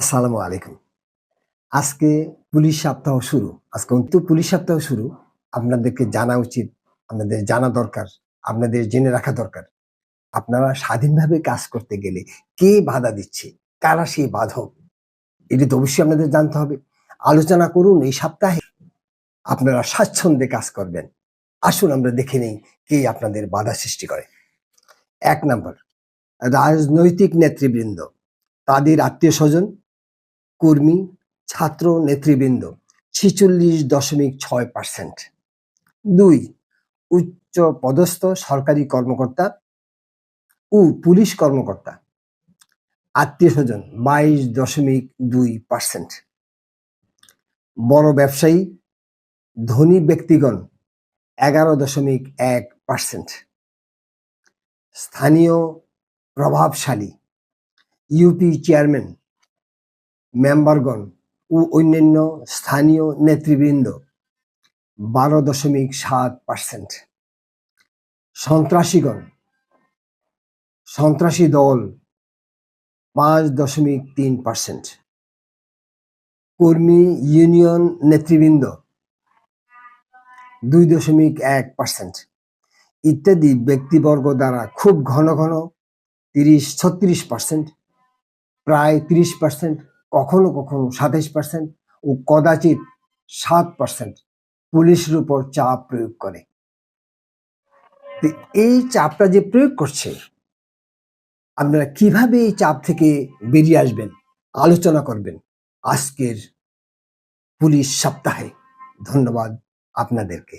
আসসালামু আলাইকুম। আজকে পুলিশ সপ্তাহ শুরু। আজকে তো পুলিশ সপ্তাহ শুরু। আপনাদেরকে জানা উচিত, আপনাদের জানা দরকার, আপনাদের জেনে রাখা দরকার। আপনারা স্বাধীনভাবে কাজ করতে গেলে কে বাধা দিচ্ছে? কারা সেই বাধক? এটি তো অবশ্যই আপনাদের জানতে হবে। আলোচনা করুন এই সপ্তাহে। আপনারা স্বাচ্ছন্দ্যে কাজ করবেন। আসুন আমরা দেখে নেই কে আপনাদের বাধা সৃষ্টি করে। এক নম্বর, রাজনৈতিক নেতৃবৃন্দ, তাদের আত্মীয় স্বজন কর্মী, ছাত্র, নেতৃবৃন্দ, ছিচল্লিশ দশমিক ছয় পার্সেন্ট দুই, উচ্চ পদস্থ সরকারি কর্মকর্তা ও পুলিশ কর্মকর্তা, আত্মীয় স্বজন, বাইশ দশমিক দুই পার্সেন্ট বড় ব্যবসায়ী, ধনী ব্যক্তিগণ, এগারো দশমিক এক পার্সেন্ট স্থানীয় প্রভাবশালী, ইউপি চেয়ারম্যান মেম্বারগণ ও অন্যান্য স্থানীয় নেতৃবৃন্দ বারো দশমিক সাত পার্সেন্ট। সন্ত্রাসীগণ, সন্ত্রাসী দল পাঁচ দশমিক তিন পার্সেন্ট। কর্মী ইউনিয়ন নেতৃবৃন্দ দুই দশমিক এক পার্সেন্ট। ইত্যাদি ব্যক্তিবর্গ দ্বারা খুব ঘন ঘন তিরিশ ছত্রিশ পার্সেন্ট, প্রায় তিরিশ পার্সেন্ট কখনো কখনো সাতাইশ পার্সেন্ট ও কদাচিৎ সাত পার্সেন্ট পুলিশের উপর চাপ প্রয়োগ করে। এই চাপটা যে প্রয়োগ করছে, আপনারা কীভাবে এই চাপ থেকে বেরিয়ে আসবেন? আলোচনা করবেন আজকের পুলিশ সপ্তাহে। ধন্যবাদ আপনাদেরকে।